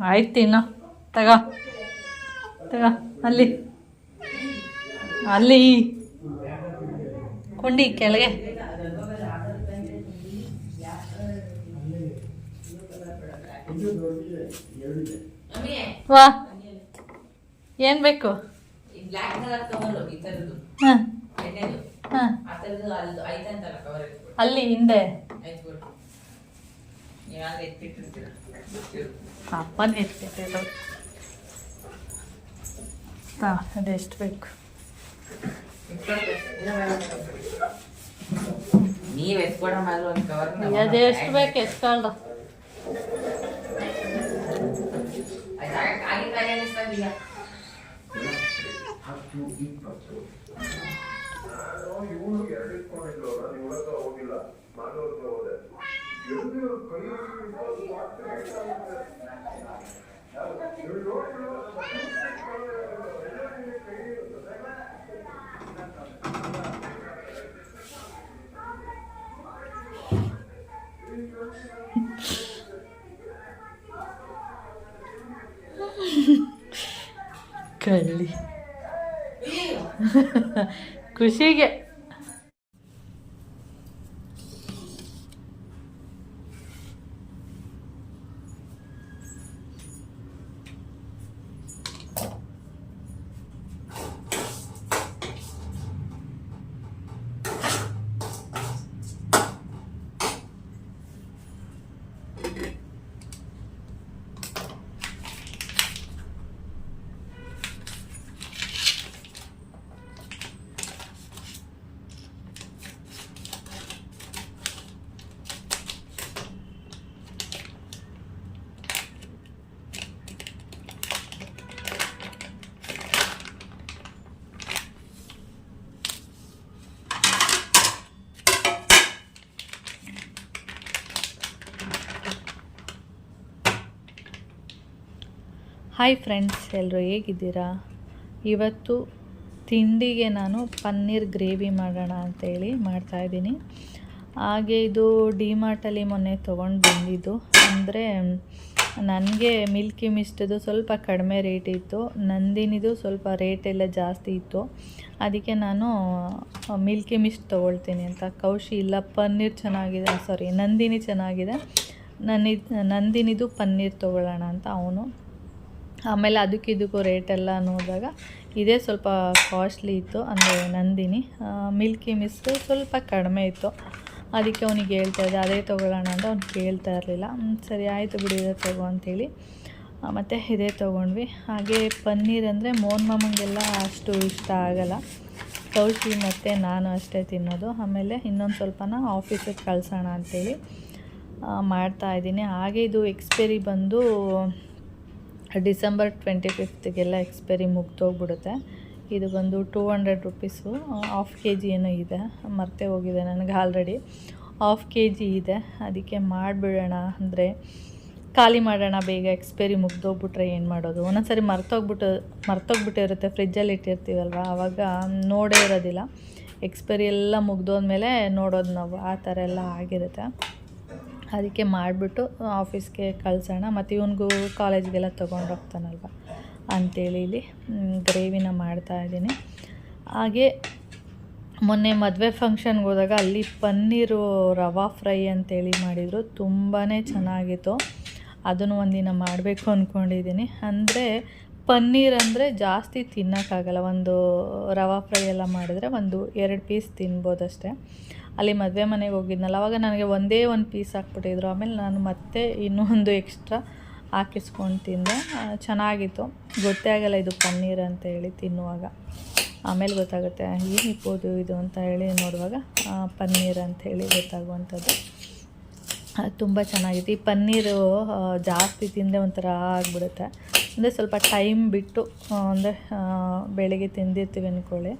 ಆಯ್ತು ಇನ್ನು. ತಗೋ. ತಗೋ. ಅಲ್ಲಿ. ಅಲ್ಲಿ. ಕೊಂಡಿ ಕೆಳಗೆ. ವಾ. ಏನು ಬೇಕು? ಬ್ಲ್ಯಾಕ್ ಕಲರ್ ತಗೊಂಡು ಈ ಥರದ್ದು ಹಾಂ. ಎಣ್ಣೆದು. ಹಾಂ. ಆ ಐತಂತಲ್ಲ ಕವರ್ ಅಲ್ಲಿ ಹಿಂದೆ. ಎತ್ತಿಟ್ಟಿರ್ತೀರ. ಅಪ್ಪನ ಎತ್ಕೊತಿದ್ದು ಹಾಂ ಎಷ್ಟು ಬೇಕು? ಎಷ್ಟು ಎತ್ಕೊಡ ಮಾದ್ರು ಒಂದು ಕವರ್ ಅದೆಷ್ಟು ಬೇಕು ನೀವು ಗೀಕ್ ಮತ್ತು ನಾನು ಇವಳು ಎರಡು ಇಟ್ಕೊಂಡಿದ್ಲು ನಾನು ಇವಳತ್ತ ಹೋಗಿಲ್ಲ ಮಾನವ್ರಿಗೆ ಹೋದೆ ಎಲ್ಲರೂ ಕೈ Kelly. くしげ。ಹಾಯ್ ಫ್ರೆಂಡ್ಸ್ ಎಲ್ಲರೂ ಹೇಗಿದ್ದೀರಾ? ಇವತ್ತು ತಿಂಡಿಗೆ ನಾನು ಪನ್ನೀರ್ ಗ್ರೇವಿ ಮಾಡೋಣ ಅಂತೇಳಿ ಮಾಡ್ತಾಯಿದ್ದೀನಿ ಹಾಗೆ ಇದು ಡಿಮಾರ್ಟಲ್ಲಿ ಮೊನ್ನೆ ತೊಗೊಂಡು ಬಂದಿದ್ದು. ಅಂದರೆ, ನನಗೆ ಮಿಲ್ಕಿ ಮಿಸ್ಟದು ಸ್ವಲ್ಪ ಕಡಿಮೆ ರೇಟ್ ಇತ್ತು. ನಂದಿನಿದು ಸ್ವಲ್ಪ ರೇಟ್ ಎಲ್ಲ ಜಾಸ್ತಿ ಇತ್ತು. ಅದಕ್ಕೆ ನಾನು ಮಿಲ್ಕಿ ಮಿಸ್ಟ್ ತೊಗೊಳ್ತೀನಿ ಅಂತ. ಕೌಶಿ, ಇಲ್ಲ, ಪನ್ನೀರ್ ಚೆನ್ನಾಗಿದೆ. ಸಾರಿ ನಂದಿನಿ ಚೆನ್ನಾಗಿದೆ. ನನ್ನಿ ನಂದಿನಿದು ಪನ್ನೀರ್ ತೊಗೊಳ್ಳೋಣ ಅಂತ ಅವನು. ಆಮೇಲೆ ಅದಕ್ಕೆ ಇದಕ್ಕೂ ಎಲ್ಲ ನೋಡಿದಾಗ ಇದೇ ಸ್ವಲ್ಪ ಕಾಸ್ಟ್ಲಿ ಇತ್ತು, ಅಂದರೆ ನಂದಿನಿ. ಮಿಲ್ಕಿ ಮಿಸ್ ಸ್ವಲ್ಪ ಕಡಿಮೆ ಇತ್ತು. ಅದಕ್ಕೆ ಅವನಿಗೆ ಹೇಳ್ತಾ ಇದ್ದೆ, ಅದೇ ತೊಗೊಳ್ಳೋಣ ಅಂತ ಅವ್ನು ಕೇಳ್ತಾ ಇರಲಿಲ್ಲ. ಸರಿ, ಆಯಿತು ಬಿಡಿ, ಇದೇ ತಗೋ ಅಂತೇಳಿ. ಮತ್ತು ಇದೇ ತೊಗೊಂಡ್ವಿ. ಹಾಗೆ ಪನ್ನೀರ್ ಅಂದರೆ ಮೋನ್ ಮಾಮಂಗೆಲ್ಲ ಅಷ್ಟು ಇಷ್ಟ ಆಗಲ್ಲ. ಕೌಶಿ ಮತ್ತು ನಾನು ಅಷ್ಟೇ ತಿನ್ನೋದು. ಆಮೇಲೆ ಇನ್ನೊಂದು ಸ್ವಲ್ಪನ ಆಫೀಸಿಗೆ ಕಳ್ಸೋಣ ಅಂತೇಳಿ ಮಾಡ್ತಾ ಇದ್ದೀನಿ. ಹಾಗೆ ಇದು ಎಕ್ಸ್ಪೈರಿ ಬಂದು ಡಿಸೆಂಬರ್ ಟ್ವೆಂಟಿ ಫಿಫ್ತಿಗೆಲ್ಲ ಎಕ್ಸ್ಪೈರಿ ಮುಗ್ದೋಗ್ಬಿಡುತ್ತೆ. ಇದು ಬಂದು two hundred rupees. Half K G ಏನೋ ಇದೆ. ಮರ್ತೆ ಹೋಗಿದೆ ನನಗೆ ಆಲ್ರೆಡಿ. ಆಫ್ ಕೆ ಜಿ ಇದೆ. ಅದಕ್ಕೆ ಮಾಡಿಬಿಡೋಣ ಅಂದರೆ ಖಾಲಿ ಮಾಡೋಣ ಬೇಗ. ಎಕ್ಸ್ಪೈರಿ ಮುಗ್ದೋಗ್ಬಿಟ್ರೆ ಏನು ಮಾಡೋದು? ಒಂದೊಂದು ಸರಿ ಮರ್ತೋಗ್ಬಿಟ್ಟು ಮರ್ತೋಗ್ಬಿಟ್ಟಿರುತ್ತೆ ಫ್ರಿಜ್ಜಲ್ಲಿ ಇಟ್ಟಿರ್ತೀವಲ್ವ? ಆವಾಗ ನೋಡೇ ಇರೋದಿಲ್ಲ. ಎಕ್ಸ್ಪೈರಿ ಎಲ್ಲ ಮುಗ್ದೋದ್ಮೇಲೆ ನೋಡೋದು ನಾವು. ಆ ಥರ ಎಲ್ಲ ಆಗಿರುತ್ತೆ. ಅದಕ್ಕೆ ಮಾಡಿಬಿಟ್ಟು ಆಫೀಸ್ಗೆ ಕಳ್ಸೋಣ. ಮತ್ತು ಇವನಿಗೂ ಕಾಲೇಜ್ಗೆಲ್ಲ ತೊಗೊಂಡು ಹೋಗ್ತಾನಲ್ವ ಅಂಥೇಳಿ ಇಲ್ಲಿ ಗ್ರೇವಿನ ಮಾಡ್ತಾಯಿದ್ದೀನಿ ಹಾಗೆ ಮೊನ್ನೆ ಮದುವೆ ಫಂಕ್ಷನ್ಗೆ ಹೋದಾಗ ಅಲ್ಲಿ ಪನ್ನೀರು ರವಾ ಫ್ರೈ ಅಂತೇಳಿ ಮಾಡಿದರು. ತುಂಬಾ ಚೆನ್ನಾಗಿತ್ತು. ಅದನ್ನು ಒಂದಿನ ಮಾಡಬೇಕು ಅಂದ್ಕೊಂಡಿದ್ದೀನಿ ಅಂದರೆ ಪನ್ನೀರ್ ಅಂದರೆ ಜಾಸ್ತಿ ತಿನ್ನೋಕ್ಕಾಗಲ್ಲ. ಒಂದು ರವಾ ಫ್ರೈ ಎಲ್ಲ ಮಾಡಿದ್ರೆ ಒಂದು ಎರಡು ಪೀಸ್ ತಿನ್ಬೋದಷ್ಟೇ. ಅಲ್ಲಿ ಮದುವೆ ಮನೆಗೆ ಹೋಗಿದ್ನಲ್ಲ, ಅವಾಗ ನನಗೆ ಒಂದೇ ಒಂದು ಪೀಸ್ ಹಾಕ್ಬಿಟ್ಟಿದ್ರು. ಆಮೇಲೆ ನಾನು ಮತ್ತೆ ಇನ್ನೂ ಒಂದು ಎಕ್ಸ್ಟ್ರಾ ಹಾಕಿಸ್ಕೊಂಡು ತಿಂದೆ. ಚೆನ್ನಾಗಿತ್ತು. ಗೊತ್ತೇ ಆಗಲ್ಲ ಇದು ಪನ್ನೀರ್ ಅಂತ ಹೇಳಿ ತಿನ್ನುವಾಗ. ಆಮೇಲೆ ಗೊತ್ತಾಗುತ್ತೆ ಏನಿರ್ಬೋದು ಇದು ಅಂತ ಹೇಳಿ ನೋಡುವಾಗ ಪನ್ನೀರ್ ಅಂತ ಹೇಳಿ ಗೊತ್ತಾಗುವಂಥದ್ದು. ತುಂಬ ಚೆನ್ನಾಗಿತ್ತು. ಈ ಪನ್ನೀರು ಜಾಸ್ತಿ ತಿಂದೆ ಒಂಥರ ಆಗಿಬಿಡುತ್ತೆ. ಅಂದರೆ ಸ್ವಲ್ಪ ಟೈಮ್ ಬಿಟ್ಟು ಅಂದರೆ ಬೆಳಿಗ್ಗೆ ತಿಂದಿರ್ತೀವಿ ಅಂದ್ಕೊಳ್ಳಿ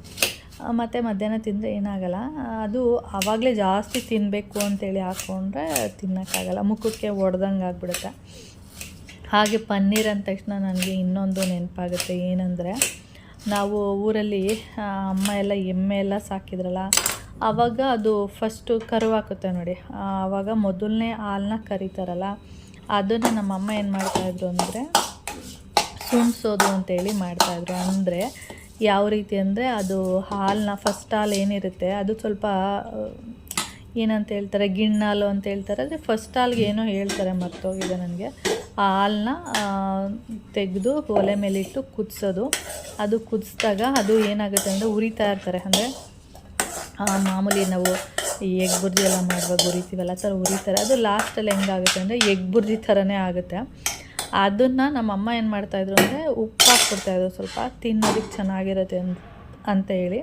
ಮತ್ತು ಮಧ್ಯಾಹ್ನ ತಿಂದರೆ ಏನಾಗಲ್ಲ. ಅದು ಆವಾಗಲೇ ಜಾಸ್ತಿ ತಿನ್ನಬೇಕು ಅಂತೇಳಿ ಹಾಕ್ಕೊಂಡ್ರೆ ತಿನ್ನೋಕ್ಕಾಗಲ್ಲ. ಮುಖಕ್ಕೆ ಒಡ್ದಂಗೆ ಆಗಿಬಿಡುತ್ತೆ. ಹಾಗೆ ಪನ್ನೀರ್ ಅಂದ ತಕ್ಷಣ ನನಗೆ ಇನ್ನೊಂದು ನೆನಪಾಗುತ್ತೆ. ಏನಂದರೆ, ನಾವು ಊರಲ್ಲಿ ಅಮ್ಮ ಎಲ್ಲ ಎಮ್ಮೆ ಎಲ್ಲ ಸಾಕಿದ್ರಲ್ಲ, ಆವಾಗ ಅದು ಫಸ್ಟು ಕರು ಹಾಕುತ್ತೆ ನೋಡಿ. ಆವಾಗ ಮೊದಲನೇ ಹಾಲನ್ನ ಕರೀತಾರಲ್ಲ, ಅದನ್ನು ನಮ್ಮಮ್ಮ ಏನು ಮಾಡ್ತಾಯಿದ್ರು ಅಂದರೆ, ಸುಣ್ಸೋದು ಅಂತೇಳಿ ಮಾಡ್ತಾಯಿದ್ರು ಅಂದರೆ ಯಾವ ರೀತಿ ಅಂದರೆ ಅದು ಹಾಲನ್ನ ಫಸ್ಟ್ ಹಾಲು ಏನಿರುತ್ತೆ, ಅದು ಸ್ವಲ್ಪ ಏನಂತ ಹೇಳ್ತಾರೆ ಗಿಣ್ಣಾಲು ಅಂತ ಹೇಳ್ತಾರೆ. ಅಂದರೆ ಫಸ್ಟ್ ಹಾಲ್ಗೆ ಏನೋ ಹೇಳ್ತಾರೆ ಮರ್ತೋಗಿದೆ ನನಗೆ. ಆ ಹಾಲನ್ನ ತೆಗೆದು ಒಲೆ ಮೇಲಿಟ್ಟು ಕುದಿಸೋದು. ಅದು ಕುದಿಸಿದಾಗ ಅದು ಏನಾಗುತ್ತೆ ಅಂದರೆ ಉರಿತಾ ಇರ್ತಾರೆ ಅಂದರೆ ಮಾಮೂಲಿ ನಾವು ಈ ಎಗ್ ಬುರ್ಜಿ ಎಲ್ಲ ಮಾಡುವಾಗ ಉರಿತೀವಲ್ಲ, ಆ ಥರ ಉರಿತಾರೆ. ಅದು ಲಾಸ್ಟಲ್ಲಿ ಹೆಂಗಾಗುತ್ತೆ ಅಂದರೆ ಎಗ್ ಬುರ್ಜಿ ಥರನೇ ಆಗುತ್ತೆ. ಅದನ್ನು ನಮ್ಮಮ್ಮ ಏನು ಮಾಡ್ತಾಯಿದ್ರು ಅಂದರೆ ಉಪ್ಪು ಹಾಕ್ಬಿಡ್ತಾಯಿದ್ರು ಸ್ವಲ್ಪ ತಿನ್ನೋದಕ್ಕೆ ಚೆನ್ನಾಗಿರುತ್ತೆ ಅಂತ ಅಂತ ಹೇಳಿ.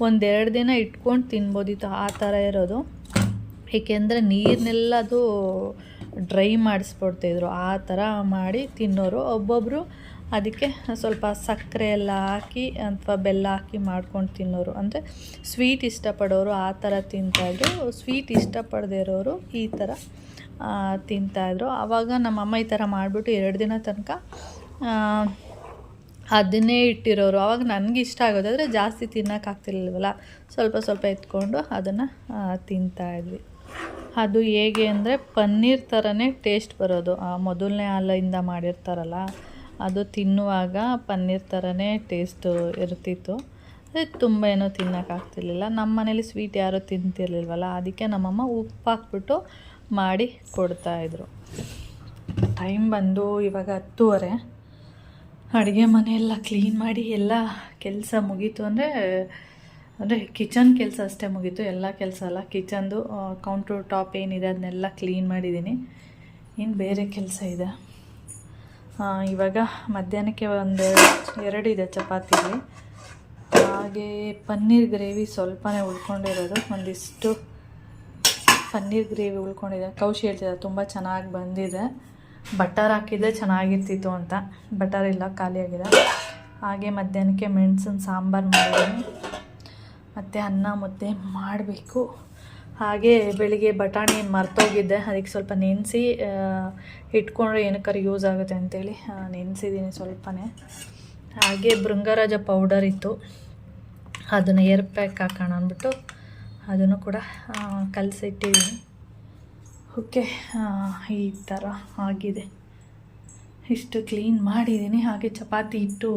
ಒಂದೆರಡು ದಿನ ಇಟ್ಕೊಂಡು ತಿನ್ಬೋದಿತ್ತು ಆ ಥರ ಇರೋದು. ಏಕೆಂದರೆ ನೀರನ್ನೆಲ್ಲ ಅದು ಡ್ರೈ ಮಾಡಿಸ್ಬಿಡ್ತಿದ್ರು. ಆ ಥರ ಮಾಡಿ ತಿನ್ನೋರು. ಒಬ್ಬೊಬ್ಬರು ಅದಕ್ಕೆ ಸ್ವಲ್ಪ ಸಕ್ಕರೆ ಎಲ್ಲ ಹಾಕಿ ಅಥವಾ ಬೆಲ್ಲ ಹಾಕಿ ಮಾಡ್ಕೊಂಡು ತಿನ್ನೋರು. ಅಂದರೆ ಸ್ವೀಟ್ ಇಷ್ಟಪಡೋರು ಆ ಥರ ತಿಂತಾಯಿದ್ರು ಸ್ವೀಟ್ ಇಷ್ಟಪಡದೇ ಇರೋರು ಈ ಥರ ತಿಂತಾಯಿದ್ರು. ಆವಾಗ ನಮ್ಮಮ್ಮ ಈ ಥರ ಮಾಡಿಬಿಟ್ಟು ಎರಡು ದಿನ ತನಕ ಅದನ್ನೇ ಇಟ್ಟಿರೋರು. ಆವಾಗ ನನಗೆ ಇಷ್ಟ ಆಗೋದಾದರೆ ಜಾಸ್ತಿ ತಿನ್ನೋಕ್ಕಾಗ್ತಿರ್ಲಿಲ್ವಲ್ಲ ಸ್ವಲ್ಪ ಸ್ವಲ್ಪ ಎತ್ಕೊಂಡು ಅದನ್ನು ತಿಂತಾಯಿದ್ವಿ. ಅದು ಹೇಗೆ ಅಂದರೆ ಪನ್ನೀರ್ ಥರನೇ ಟೇಸ್ಟ್ ಬರೋದು. ಮೊದಲನೇ ಹಾಲಿಂದ ಮಾಡಿರ್ತಾರಲ್ಲ, ಅದು ತಿನ್ನುವಾಗ ಪನ್ನೀರ್ ಥರನೇ ಟೇಸ್ಟು ಇರ್ತಿತ್ತು. ಅದೇ ತುಂಬ ಏನೂ ತಿನ್ನೋಕ್ಕಾಗ್ತಿರ್ಲಿಲ್ಲ ನಮ್ಮ ಮನೇಲಿ ಸ್ವೀಟ್ ಯಾರೂ ತಿಂತಿರ್ಲಿಲ್ವಲ್ಲ, ಅದಕ್ಕೆ ನಮ್ಮಮ್ಮ ಉಪ್ಪು ಹಾಕ್ಬಿಟ್ಟು ಮಾಡಿ ಕೊಡ್ತಾಯಿದ್ರು ಟೈಮ್ ಬಂದು ಇವಾಗ ಹತ್ತುವರೆ. ಅಡುಗೆ ಮನೆಯೆಲ್ಲ ಕ್ಲೀನ್ ಮಾಡಿ ಎಲ್ಲ ಕೆಲಸ ಮುಗೀತು ಅಂದರೆ ಅಂದರೆ ಕಿಚನ್ ಕೆಲಸ ಅಷ್ಟೇ ಮುಗೀತು. ಎಲ್ಲ ಕೆಲಸ ಅಲ್ಲ ಕಿಚನ್ದು ಕೌಂಟರ್ ಟಾಪ್ ಏನಿದೆ ಅದನ್ನೆಲ್ಲ ಕ್ಲೀನ್ ಮಾಡಿದ್ದೀನಿ. ಇನ್ನು ಬೇರೆ ಕೆಲಸ ಇದೆ. ಇವಾಗ ಮಧ್ಯಾಹ್ನಕ್ಕೆ ಒಂದು ಎರಡಿದೆ ಇದೆ ಚಪಾತಿಗೆ ಹಾಗೆ ಪನ್ನೀರ್ ಗ್ರೇವಿ ಸ್ವಲ್ಪನೇ ಉಳ್ಕೊಂಡಿರೋದು. ಒಂದಿಷ್ಟು ಪನ್ನೀರ್ ಗ್ರೇವಿ ಉಳ್ಕೊಂಡಿದೆ. ಕೌಶಿ ಹೇಳ್ತಿದ್ದೆ ತುಂಬ ಚೆನ್ನಾಗಿ ಬಂದಿದೆ. ಬಟರ್ ಹಾಕಿದ್ರೆ ಚೆನ್ನಾಗಿರ್ತಿತ್ತು ಅಂತ. ಬಟರ್ ಇಲ್ಲ ಖಾಲಿಯಾಗಿದೆ ಹಾಗೆ ಮಧ್ಯಾಹ್ನಕ್ಕೆ ಮೆಣಸಿನ ಸಾಂಬಾರು ಮಾಡಿದ್ದೀನಿ ಮತ್ತು ಅನ್ನ ಮುದ್ದೆ ಮಾಡಬೇಕು. ಹಾಗೆ ಬೆಳಿಗ್ಗೆ ಬಟಾಣಿ ಮರ್ತೋಗಿದ್ದೆ ಅದಕ್ಕೆ ಸ್ವಲ್ಪ ನೆನೆಸಿ ಇಟ್ಕೊಂಡ್ರೆ ಏನಕ್ಕಾರು ಯೂಸ್ ಆಗುತ್ತೆ ಅಂತೇಳಿ ನೆನೆಸಿದ್ದೀನಿ ಸ್ವಲ್ಪನೇ. ಹಾಗೆ ಭೃಂಗರಾಜ ಪೌಡರ್ ಇತ್ತು. ಅದನ್ನು ಏರ್ ಪ್ಯಾಕ್ ಹಾಕೋಣ ಅಂದ್ಬಿಟ್ಟು ಅದನ್ನು ಕೂಡ ಕಲಸಿಟ್ಟಿದ್ದೀನಿ ಓಕೆ ಈ ಥರ ಆಗಿದೆ. ಇಷ್ಟು ಕ್ಲೀನ್ ಮಾಡಿದ್ದೀನಿ ಹಾಗೆ ಚಪಾತಿ ಹಿಟ್ಟು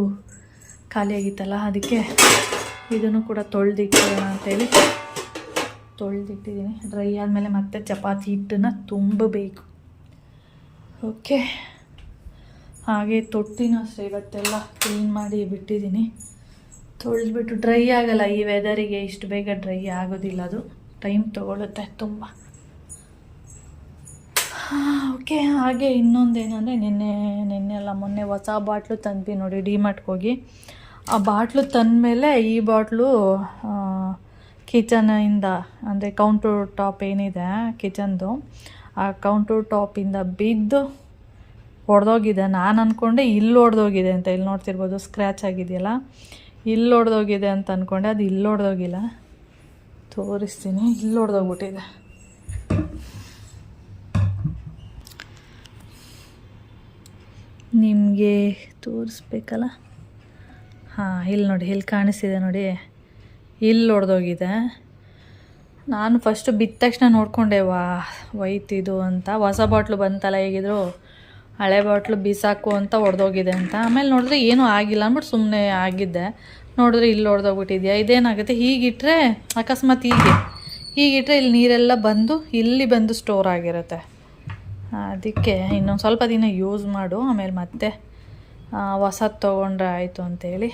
ಖಾಲಿಯಾಗಿತ್ತಲ್ಲ, ಅದಕ್ಕೆ ಇದನ್ನು ಕೂಡ ತೊಳೆದಿಟ್ಟೋಣ ಅಂತೇಳಿ ತೊಳೆದಿಟ್ಟಿದ್ದೀನಿ ಡ್ರೈ ಆದಮೇಲೆ ಮತ್ತೆ ಚಪಾತಿ ಹಿಟ್ಟನ್ನು ತುಂಬಬೇಕು. ಓಕೆ. ಹಾಗೆ ತೊಟ್ಟಿನೂ ಅಷ್ಟೇ ಇವತ್ತೆಲ್ಲ ಕ್ಲೀನ್ ಮಾಡಿ ಬಿಟ್ಟಿದ್ದೀನಿ ತೊಳೆದ್ಬಿಟ್ಟು ಡ್ರೈ ಆಗಲ್ಲ. ಈ ವೆದರಿಗೆ ಇಷ್ಟು ಬೇಗ ಡ್ರೈ ಆಗೋದಿಲ್ಲ ಅದು. ಟೈಮ್ ತೊಗೊಳುತ್ತೆ ತುಂಬ. ಓಕೆ ಹಾಗೆ ಇನ್ನೊಂದೇನೆಂದರೆ ನಿನ್ನೆ ನಿನ್ನೆ ಅಲ್ಲ, ಮೊನ್ನೆ ಹೊಸ ಬಾಟ್ಲು ತಂದ್ವಿ ನೋಡಿ ಡಿಮಾರ್ಟ್ಗೆ ಹೋಗಿ. ಆ ಬಾಟ್ಲು ತಂದಮೇಲೆ ಈ ಬಾಟ್ಲು ಕಿಚನಿಂದ ಅಂದರೆ ಕೌಂಟರ್ ಟಾಪ್ ಏನಿದೆ ಕಿಚನ್ದು ಆ ಕೌಂಟರ್ ಟಾಪಿಂದ ಬಿದ್ದು ಒಡೆದೋಗಿದೆ. ನಾನು ಅಂದ್ಕೊಂಡೆ ಇಲ್ಲಿ ಒಡೆದೋಗಿದೆ ಅಂತ. ಇಲ್ಲಿ ನೋಡ್ತಿರ್ಬೋದು ಸ್ಕ್ರ್ಯಾಚ್ ಆಗಿದೆಯಲ್ಲ. ಇಲ್ಲಿ ಹೊಡೆದೋಗಿದೆ ಅಂತ ಅಂದ್ಕೊಂಡೆ ಅದು ಇಲ್ಲಿ ಹೊಡೆದೋಗಿಲ್ಲ ತೋರಿಸ್ತೀನಿ, ಇಲ್ಲಿ ಹೊಡೆದೋಗ್ಬಿಟ್ಟಿದೆ ನಿಮಗೆ ತೋರಿಸ್ಬೇಕಲ್ಲ? ಹಾಂ, ಇಲ್ಲಿ ನೋಡಿ, ಇಲ್ಲಿ ಕಾಣಿಸ್ತಿದೆ ನೋಡಿ. ಇಲ್ಲಿ ಹೊಡೆದೋಗಿದೆ ನಾನು ಫಸ್ಟು ಬಿದ್ದ ತಕ್ಷಣ ನೋಡ್ಕೊಂಡೆ, ವಾ ವೈತಿದು ಅಂತ. ಹೊಸ ಬಾಟ್ಲು ಬಂತಲ್ಲ ಹೇಗಿದ್ರು? ಹಳೆ ಬಾಟ್ಲು ಬೀಸಾಕು ಅಂತ ಒಡೆದೋಗಿದೆ ಅಂತ. ಆಮೇಲೆ ನೋಡಿದ್ರೆ ಏನೂ ಆಗಿಲ್ಲ ಅಂದ್ಬಿಟ್ಟು ಸುಮ್ಮನೆ ಆಗಿದ್ದೆ. ನೋಡಿದ್ರೆ ಇಲ್ಲಿ ಹೊಡೆದೋಗ್ಬಿಟ್ಟಿದ್ಯಾ ಇದೇನಾಗುತ್ತೆ? ಹೀಗಿಟ್ರೆ ಅಕಸ್ಮಾತ್ ಹೀಗೆ. ಹೀಗಿಟ್ರೆ ಇಲ್ಲಿ ನೀರೆಲ್ಲ ಬಂದು ಇಲ್ಲಿ ಬಂದು ಸ್ಟೋರ್ ಆಗಿರುತ್ತೆ. ಅದಕ್ಕೆ ಇನ್ನೊಂದು ಸ್ವಲ್ಪ ದಿನ ಯೂಸ್ ಮಾಡು. ಆಮೇಲೆ ಮತ್ತೆ ಹೊಸದು ತೊಗೊಂಡ್ರೆ ಆಯಿತು ಅಂತೇಳಿ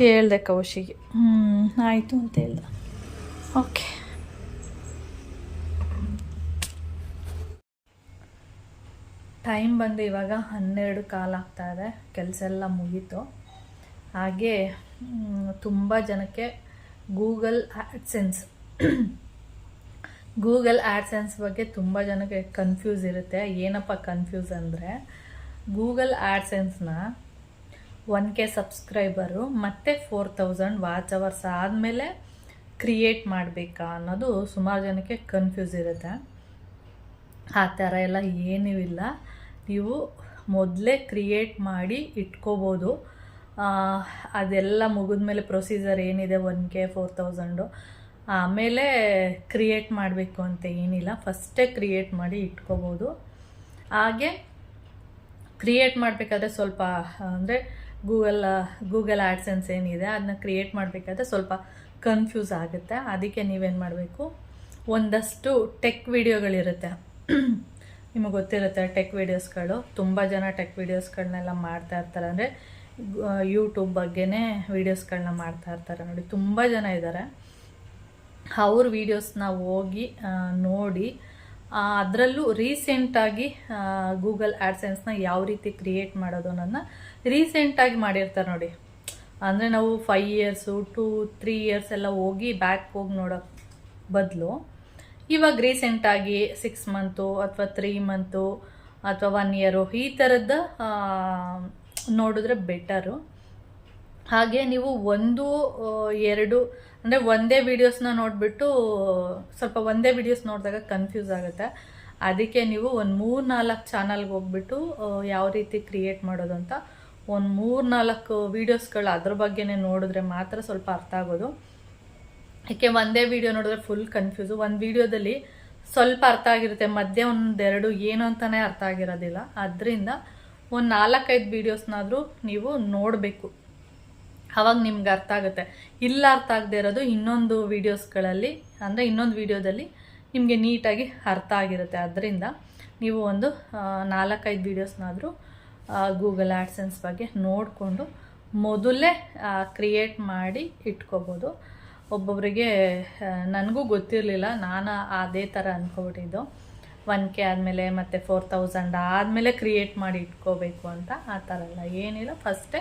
ಹೇಳಿದೆ ಕೌಶಿಗೆ. ಹ್ಞೂ ಆಯಿತು ಅಂತ ಹೇಳ್ದೆ ಓಕೆ. ಟೈಮ್ ಬಂದು ಇವಾಗ ಹನ್ನೆರಡು ಕಾಲ ಆಗ್ತಾ ಇದೆ. ಕೆಲಸ ಎಲ್ಲ ಮುಗೀತು. ಹಾಗೆ ತುಂಬ ಜನಕ್ಕೆ ಗೂಗಲ್ ಆ್ಯಡ್ಸೆನ್ಸ್ ಗೂಗಲ್ ಆ್ಯಡ್ಸೆನ್ಸ್ ಬಗ್ಗೆ ತುಂಬ ಜನಕ್ಕೆ ಕನ್ಫ್ಯೂಸ್ ಇರುತ್ತೆ. ಏನಪ್ಪ ಕನ್ಫ್ಯೂಸ್ ಅಂದರೆ ಗೂಗಲ್ ಆ್ಯಡ್ಸೆನ್ಸ್ನ ಒನ್ ಕೆ ಸಬ್ಸ್ಕ್ರೈಬರು ಮತ್ತು ಫೋರ್ ತೌಸಂಡ್ ವಾಚ್ ಅವರ್ಸ್ ಆದಮೇಲೆ ಕ್ರಿಯೇಟ್ ಮಾಡಬೇಕಾ ಅನ್ನೋದು ಸುಮಾರು ಜನಕ್ಕೆ ಕನ್ಫ್ಯೂಸ್ ಇರುತ್ತೆ. ಆ ಥರ ಎಲ್ಲ ಏನೂ ಇಲ್ಲ ನೀವು ಮೊದಲೇ ಕ್ರಿಯೇಟ್ ಮಾಡಿ ಇಟ್ಕೋಬೋದು. ಅದೆಲ್ಲ ಮುಗಿದ ಮೇಲೆ ಪ್ರೊಸೀಜರ್ ಏನಿದೆ ಒನ್ ಕೆ ಫೋರ್ ತೌಸಂಡು ಆಮೇಲೆ ಕ್ರಿಯೇಟ್ ಮಾಡಬೇಕು ಅಂತ ಏನಿಲ್ಲ. ಫಸ್ಟೇ ಕ್ರಿಯೇಟ್ ಮಾಡಿ ಇಟ್ಕೋಬೋದು. ಹಾಗೆ ಕ್ರಿಯೇಟ್ ಮಾಡಬೇಕಾದ್ರೆ ಸ್ವಲ್ಪ, ಅಂದರೆ ಗೂಗಲ್ ಗೂಗಲ್ ಆ್ಯಡ್ಸೆನ್ಸ್ ಏನಿದೆ ಅದನ್ನ ಕ್ರಿಯೇಟ್ ಮಾಡಬೇಕಾದ್ರೆ ಸ್ವಲ್ಪ ಕನ್ಫ್ಯೂಸ್ ಆಗುತ್ತೆ. ಅದಕ್ಕೆ ನೀವೇನು ಮಾಡಬೇಕು? ಒಂದಷ್ಟು ಟೆಕ್ ವಿಡಿಯೋಗಳಿರುತ್ತೆ ನಿಮಗೆ ಗೊತ್ತಿರುತ್ತೆ ಟೆಕ್ ವೀಡಿಯೋಸ್ಗಳು ತುಂಬ ಜನ ಟೆಕ್ ವೀಡಿಯೋಸ್ಗಳನ್ನೆಲ್ಲ ಮಾಡ್ತಾ ಇರ್ತಾರೆ. ಅಂದರೆ ಯೂಟ್ಯೂಬ್ ಬಗ್ಗೆನೇ ವೀಡಿಯೋಸ್ಗಳನ್ನ ಮಾಡ್ತಾ ಇರ್ತಾರೆ. ನೋಡಿ, ತುಂಬ ಜನ ಇದ್ದಾರೆ. ಅವ್ರ ವೀಡಿಯೋಸ್ನ ಹೋಗಿ ನೋಡಿ ಅದರಲ್ಲೂ ರೀಸೆಂಟಾಗಿ ಗೂಗಲ್ ಆ್ಯಡ್ಸೆನ್ಸ್ನ ಯಾವ ರೀತಿ ಕ್ರಿಯೇಟ್ ಮಾಡೋದು ಅನ್ನೋದನ್ನ ರೀಸೆಂಟಾಗಿ ಮಾಡಿರ್ತಾರೆ ನೋಡಿ. ಅಂದರೆ, ನಾವು five years two three years ಎಲ್ಲ ಹೋಗಿ ಬ್ಯಾಕ್ ಹೋಗಿ ನೋಡೋ ಬದಲು ಇವಾಗ ರೀಸೆಂಟಾಗಿ ಸಿಕ್ಸ್ ಮಂತು ಅಥವಾ ತ್ರೀ ಮಂತು ಅಥವಾ ಒನ್ ಇಯರು ಈ ಥರದ ನೋಡಿದ್ರೆ ಬೆಟರು ಹಾಗೆ ನೀವು ಒಂದು ಎರಡು, ಅಂದರೆ ಒಂದೇ ವೀಡಿಯೋಸ್ನ ನೋಡಿಬಿಟ್ಟು, ಸ್ವಲ್ಪ ಒಂದೇ ವೀಡಿಯೋಸ್ ನೋಡಿದಾಗ ಕನ್ಫ್ಯೂಸ್ ಆಗುತ್ತೆ. ಅದಕ್ಕೆ ನೀವು ಒಂದು ಮೂರು ನಾಲ್ಕು ಚಾನಲ್ಗೆ ಹೋಗ್ಬಿಟ್ಟು ಯಾವ ರೀತಿ ಕ್ರಿಯೇಟ್ ಮಾಡೋದು ಅಂತ ಒಂದು ಮೂರು ನಾಲ್ಕು ವೀಡಿಯೋಸ್ಗಳು ಅದ್ರ ಬಗ್ಗೆನೇ ನೋಡಿದ್ರೆ ಮಾತ್ರ ಸ್ವಲ್ಪ ಅರ್ಥ ಆಗೋದು. ಯಾಕೆ ಒಂದೇ ವಿಡಿಯೋ ನೋಡಿದ್ರೆ ಫುಲ್ ಕನ್ಫ್ಯೂಸು ಒಂದು ವಿಡಿಯೋದಲ್ಲಿ ಸ್ವಲ್ಪ ಅರ್ಥ ಆಗಿರುತ್ತೆ, ಮಧ್ಯೆ ಒಂದೆರಡು ಏನು ಅಂತಲೇ ಅರ್ಥ ಆಗಿರೋದಿಲ್ಲ. ಅದರಿಂದ ಒಂದು ನಾಲ್ಕೈದು ವೀಡಿಯೋಸ್ನಾದರೂ ನೀವು ನೋಡಬೇಕು. ಅವಾಗ ನಿಮ್ಗೆ ಅರ್ಥ ಆಗುತ್ತೆ. ಇಲ್ಲ ಅರ್ಥ ಆಗದೆ ಇರೋದು ಇನ್ನೊಂದು ವೀಡಿಯೋಸ್ಗಳಲ್ಲಿ ಅಂದರೆ ಇನ್ನೊಂದು ವೀಡಿಯೋದಲ್ಲಿ ನಿಮಗೆ ನೀಟಾಗಿ ಅರ್ಥ ಆಗಿರುತ್ತೆ. ಅದರಿಂದ ನೀವು ಒಂದು ನಾಲ್ಕೈದು ವೀಡಿಯೋಸ್ನಾದರೂ ಗೂಗಲ್ ಆ್ಯಡ್ಸೆನ್ಸ್ ಬಗ್ಗೆ ನೋಡಿಕೊಂಡು ಮೊದಲೇ ಕ್ರಿಯೇಟ್ ಮಾಡಿ ಇಟ್ಕೋಬೋದು. ಒಬ್ಬೊಬ್ಬರಿಗೆ ನನಗೂ ಗೊತ್ತಿರಲಿಲ್ಲ. ನಾನು ಅದೇ ಥರ ಅಂದ್ಕೊಬಿಟ್ಟಿದ್ದು ಒನ್ ಕೆ ಆದಮೇಲೆ ಮತ್ತು ಫೋರ್ ತೌಸಂಡ್ ಆದಮೇಲೆ ಕ್ರಿಯೇಟ್ ಮಾಡಿ ಇಟ್ಕೋಬೇಕು ಅಂತ ಆ ಥರ ಎಲ್ಲ ಏನಿಲ್ಲ. ಫಸ್ಟೇ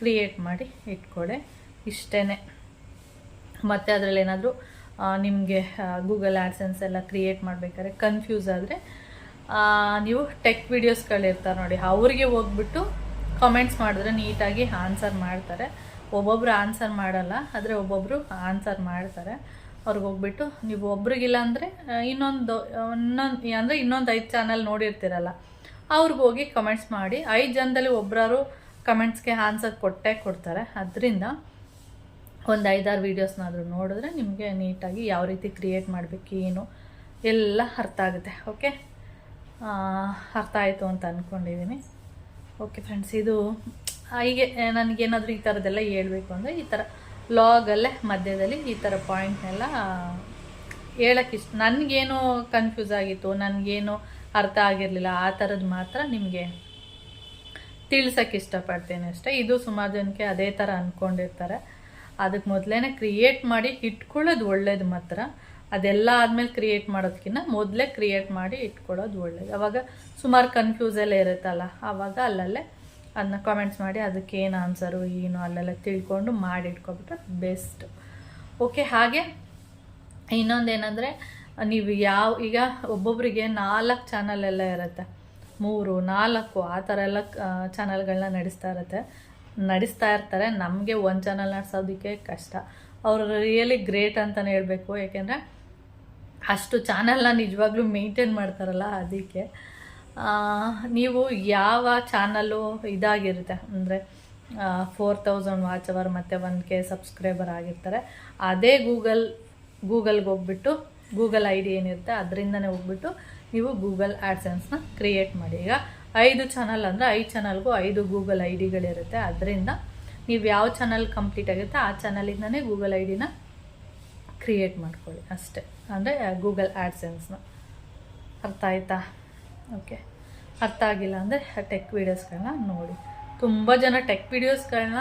ಕ್ರಿಯೇಟ್ ಮಾಡಿ ಇಟ್ಕೊಡೆ. ಇಷ್ಟೇ ಮತ್ತು ಅದರಲ್ಲಿ ಏನಾದರೂ ನಿಮಗೆ ಗೂಗಲ್ ಆ್ಯಡ್ಸೆನ್ಸ್ ಎಲ್ಲ ಕ್ರಿಯೇಟ್ ಮಾಡಬೇಕಾದ್ರೆ ಕನ್ಫ್ಯೂಸ್ ಆದರೆ ನೀವು ಟೆಕ್ ವೀಡಿಯೋಸ್ಗಳಿರ್ತಾರೆ ನೋಡಿ, ಅವ್ರಿಗೆ ಹೋಗ್ಬಿಟ್ಟು ಕಾಮೆಂಟ್ಸ್ ಮಾಡಿದ್ರೆ ನೀಟಾಗಿ ಆನ್ಸರ್ ಮಾಡ್ತಾರೆ. ಒಬ್ಬೊಬ್ರು ಆನ್ಸರ್ ಮಾಡಲ್ಲ, ಆದರೆ ಒಬ್ಬೊಬ್ಬರು ಆನ್ಸರ್ ಮಾಡ್ತಾರೆ. ಅವ್ರಿಗೆ ಹೋಗ್ಬಿಟ್ಟು ನೀವು ಒಬ್ರಿಗಿಲ್ಲ ಅಂದರೆ ಇನ್ನೊಂದು ಇನ್ನೊಂದು, ಅಂದರೆ ಇನ್ನೊಂದು ಐದು ಚಾನಲ್ ನೋಡಿರ್ತೀರಲ್ಲ, ಅವ್ರಿಗೆ ಹೋಗಿ ಕಮೆಂಟ್ಸ್ ಮಾಡಿ. ಐದು ಜನದಲ್ಲಿ ಒಬ್ಬರಾರು ಕಮೆಂಟ್ಸ್ಗೆ ಆನ್ಸರ್ ಕೊಟ್ಟೇ ಕೊಡ್ತಾರೆ. ಅದರಿಂದ ಒಂದು ಐದಾರು ವೀಡಿಯೋಸ್ನಾದರೂ ನೋಡಿದ್ರೆ ನಿಮಗೆ ನೀಟಾಗಿ ಯಾವ ರೀತಿ ಕ್ರಿಯೇಟ್ ಮಾಡಬೇಕು, ಏನು, ಎಲ್ಲ ಅರ್ಥ ಆಗುತ್ತೆ. ಓಕೆ ಅರ್ಥ ಆಯಿತು ಅಂತ ಅಂದ್ಕೊಂಡಿದ್ದೀನಿ ಓಕೆ ಫ್ರೆಂಡ್ಸ್ ಇದು ಹೀಗೆ ನನಗೇನಾದರೂ ಈ ಥರದ್ದೆಲ್ಲ ಹೇಳಬೇಕು ಅಂದರೆ ಈ ಥರ ಲಾಗಲ್ಲೇ ಮಧ್ಯದಲ್ಲಿ ಈ ಥರ ಪಾಯಿಂಟ್ನೆಲ್ಲ ಹೇಳಕ್ಕೆ ಇಷ್ಟ ನನಗೇನು ಕನ್ಫ್ಯೂಸ್ ಆಗಿತ್ತು, ನನಗೇನು ಅರ್ಥ ಆಗಿರಲಿಲ್ಲ, ಆ ಥರದ್ದು ಮಾತ್ರ ನಿಮಗೆ ತಿಳ್ಸೋಕ್ಕೆ ಇಷ್ಟಪಡ್ತೇನೆ ಅಷ್ಟೇ. ಇದು ಸುಮಾರು ಜನಕ್ಕೆ ಅದೇ ಥರ ಅಂದ್ಕೊಂಡಿರ್ತಾರೆ ಅದಕ್ಕೆ ಮೊದಲೇ ಕ್ರಿಯೇಟ್ ಮಾಡಿ ಇಟ್ಕೊಳ್ಳೋದು ಒಳ್ಳೇದು ಮಾತ್ರ. ಅದೆಲ್ಲ ಆದಮೇಲೆ ಕ್ರಿಯೇಟ್ ಮಾಡೋದಕ್ಕಿಂತ ಮೊದಲೇ ಕ್ರಿಯೇಟ್ ಮಾಡಿ ಇಟ್ಕೊಳ್ಳೋದು ಒಳ್ಳೇದು. ಅವಾಗ ಸುಮಾರು ಕನ್ಫ್ಯೂಸೆಲ್ಲ ಇರುತ್ತಲ್ಲ ಆವಾಗ ಅಲ್ಲಲ್ಲೇ ಅದನ್ನ ಕಾಮೆಂಟ್ಸ್ ಮಾಡಿ ಅದಕ್ಕೆ ಏನು ಆನ್ಸರು ಏನು ಅಲ್ಲೆಲ್ಲ ತಿಳ್ಕೊಂಡು ಮಾಡಿಟ್ಕೊಬಿಟ್ರೆ ಬೆಸ್ಟ್ ಓಕೆ ಹಾಗೆ ಇನ್ನೊಂದೇನೆಂದರೆ ನೀವು ಯಾವ, ಈಗ ಒಬ್ಬೊಬ್ಬರಿಗೆ ನಾಲ್ಕು ಚಾನಲ್ ಎಲ್ಲ ಇರುತ್ತೆ. ಮೂರು, ನಾಲ್ಕು, ಆ ಥರ ಎಲ್ಲ ಚಾನಲ್ಗಳನ್ನ ನಡೆಸ್ತಾ ಇರುತ್ತೆ. ನಡೆಸ್ತಾ ಇರ್ತಾರೆ, ನಮಗೆ ಒಂದು ಚಾನಲ್ ನಡೆಸೋದಕ್ಕೆ ಕಷ್ಟ. ಅವರು ರಿಯಲಿ ಗ್ರೇಟ್ ಅಂತಲೇ ಹೇಳಬೇಕು. ಏಕೆಂದರೆ ಅಷ್ಟು ಚಾನಲ್ನ ನಿಜವಾಗ್ಲೂ ಮೇಂಟೈನ್ ಮಾಡ್ತಾರಲ್ಲ, ಅದಕ್ಕೆ. ನೀವು ಯಾವ ಚಾನಲ್ಲು ಇದಾಗಿರುತ್ತೆ, ಅಂದರೆ ಫೋರ್ ತೌಸಂಡ್ ವಾಚ್ ಅವರ್ ಮತ್ತು ಒನ್ ಕೆ ಸಬ್ಸ್ಕ್ರೈಬರ್ ಆಗಿರ್ತಾರೆ, ಅದೇ ಗೂಗಲ್ ಗೂಗಲ್ಗೆ ಹೋಗ್ಬಿಟ್ಟು ಗೂಗಲ್ ಐ ಡಿ ಏನಿರುತ್ತೆ, ಅದರಿಂದನೇ ಹೋಗ್ಬಿಟ್ಟು ನೀವು ಗೂಗಲ್ ಆ್ಯಡ್ಸೆನ್ಸ್ನ ಕ್ರಿಯೇಟ್ ಮಾಡಿ. ಈಗ ಐದು ಚಾನಲ್ ಅಂದರೆ ಐದು ಚಾನಲ್ಗೂ ಐದು ಗೂಗಲ್ ಐ ಡಿಗಳಿರುತ್ತೆ ಅದರಿಂದ ನೀವು ಯಾವ ಚಾನಲ್ ಕಂಪ್ಲೀಟ್ ಆಗುತ್ತೆ, ಆ ಚಾನಲಿಂದನೇ ಗೂಗಲ್ ಐ ಡಿನ ಕ್ರಿಯೇಟ್ ಮಾಡ್ಕೊಳ್ಳಿ ಅಷ್ಟೇ. ಅಂದರೆ ಗೂಗಲ್ ಆ್ಯಡ್ಸೆನ್ಸ್ನ ಅರ್ಥ ಆಯ್ತಾ? ಓಕೆ ಅರ್ಥ ಆಗಿಲ್ಲ ಅಂದರೆ ಟೆಕ್ ವೀಡಿಯೋಸ್ಗಳನ್ನ ನೋಡಿ. ತುಂಬ ಜನ ಟೆಕ್ ವೀಡಿಯೋಸ್ಗಳನ್ನ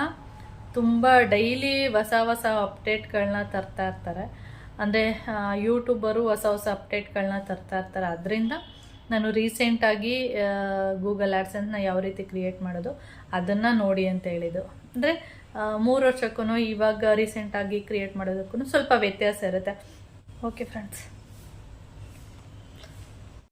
ತುಂಬ ಡೈಲಿ ಹೊಸ ಹೊಸ ಅಪ್ಡೇಟ್ಗಳನ್ನ ತರ್ತಾ ಇರ್ತಾರೆ. ಅಂದರೆ ಯೂಟ್ಯೂಬರು ಹೊಸ ಹೊಸ ಅಪ್ಡೇಟ್ಗಳನ್ನ ತರ್ತಾ ಇರ್ತಾರೆ. ಅದರಿಂದ ನಾನು ರೀಸೆಂಟಾಗಿ ಗೂಗಲ್ ಆ್ಯಡ್ಸನ್ನ ಯಾವ ರೀತಿ ಕ್ರಿಯೇಟ್ ಮಾಡೋದು, ಅದನ್ನು ನೋಡಿ ಅಂತ ಹೇಳಿದ್ದು. ಅಂದರೆ ಮೂರು ವರ್ಷಕ್ಕೂ ಇವಾಗ ರೀಸೆಂಟಾಗಿ ಕ್ರಿಯೇಟ್ ಮಾಡೋದಕ್ಕೂ ಸ್ವಲ್ಪ ವ್ಯತ್ಯಾಸ ಇರುತ್ತೆ. Okay friends